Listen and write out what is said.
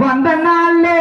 வந்த நாளே